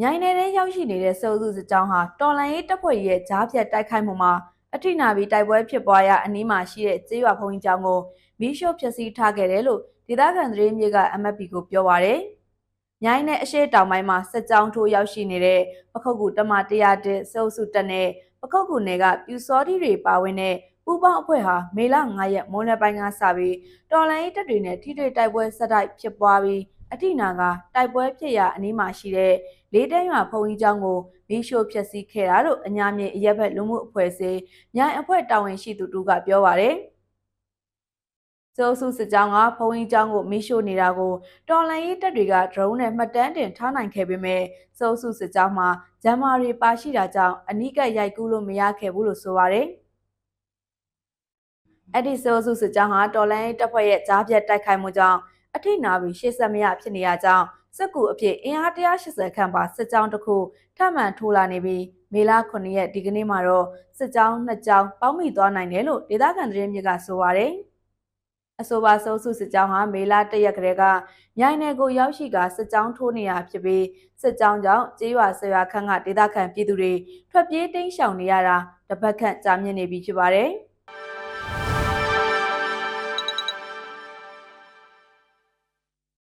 မြိုင်နယ်ထဲရောက်ရှိနေတဲ့စေအုပ်စုစစ်ကြောင်းဟာတော်လန်ရေးတပ်ဖွဲ့ရဲ့ကြားဖြတ်တိုက်ခိုက်မှုမှာအထိနာပြီးတိုက်ပွဲဖြစ်ပွားရာအနီးမှာရှိတဲ့ကျေးရွာဘုံကြီးကျောင်းကိုမီးရှို့ဖျက်ဆီးထားခဲ့တယ်လို့ဒေသခံသတင်းမြေက MFP ကိုပြောပါရယ်။မြိုင်နယ်အရှိတောင်ပိုင်းမှာစစ်ကြောင်းထိုးရောက်ရှိနေတဲ့ပခုတ်ကူတမ100တဲ့စေအုပ်စုတပ်နဲ့ပခုတ်ကူနယ်ကပြူစောတိတွေပါဝင်တဲ့ပူပေါင်းအဖွဲ့ဟာမေလ9ရက်မွန်းလယ်ပိုင်းကစပြီးတော်လိုင်းရေးတပ်တွေနဲ့ထိတွေ့တိုက်ပွဲဆက်တိုက်ဖြစ်ပွားပြီး အထိနာကတိုက်ပွဲဖြစ်ရာအနီးမှာရှိတဲ့လေးတန်းရွာဖုံကြီးကျောင်းကိုမီးရှို့ဖျက်ဆီးခဲ့တာလို့အညာမြေအရက်ဘက်လူမှုအဖွဲ့အစည်းမြိုင်အဖွဲ့တာဝန်ရှိသူတူကပြောပါရယ်စောစုစစ်ကြောင်းကဖုံကြီးကျောင်းကိုမီးရှို့နေတာကိုတော်လိုင်းရေးတပ်တွေက drone နဲ့မှတ်တမ်းတင်ထားနိုင်ခဲ့ပေမဲ့စောစုစစ်ကြောင်းမှာဂျမ်မာတွေပါရှိတာကြောင့်အနိကရိုက်ကူးလို့မရခဲ့ဘူးလို့ဆိုပါရယ်အဲ့ဒီစောစုစစ်ကြောင်းဟာတော်လိုင်းရေးတပ်ဖွဲ့ရဲ့ကြားပြတ်တိုက်ခိုက်မှုကြောင့် အထိနာပြီးရှေ့ဆက်မရဖြစ်နေရကြောင်းစစ်ကူအဖြစ်အင်အား180ခန့်ပါစစ်ကြောင်းတစ်ခုထပ်မံထိုးလာနေပြီးမေလ9ရက်ဒီကနေ့မှာတော့စစ်ကြောင်းနှစ်ကြောင်းပေါင်းမိသွားနိုင်တယ်လို့ဒေသခံသတင်းမြစ်ကဆိုပါရယ်အဆိုပါစုစုစစ်ကြောင်းဟာမေလ1ရက်ကလေးကမြိုင်နယ်ကိုရောက်ရှိကစစ်ကြောင်းထိုးနေတာဖြစ်ပြီးစစ်ကြောင်းကြောင့်ကျေးရွာဆရာခန့်ကဒေသခံပြည်သူတွေထွက်ပြေးတိမ်းရှောင်နေရတာတပတ်ခန့်ကြာမြင့်နေပြီဖြစ်ပါတယ်။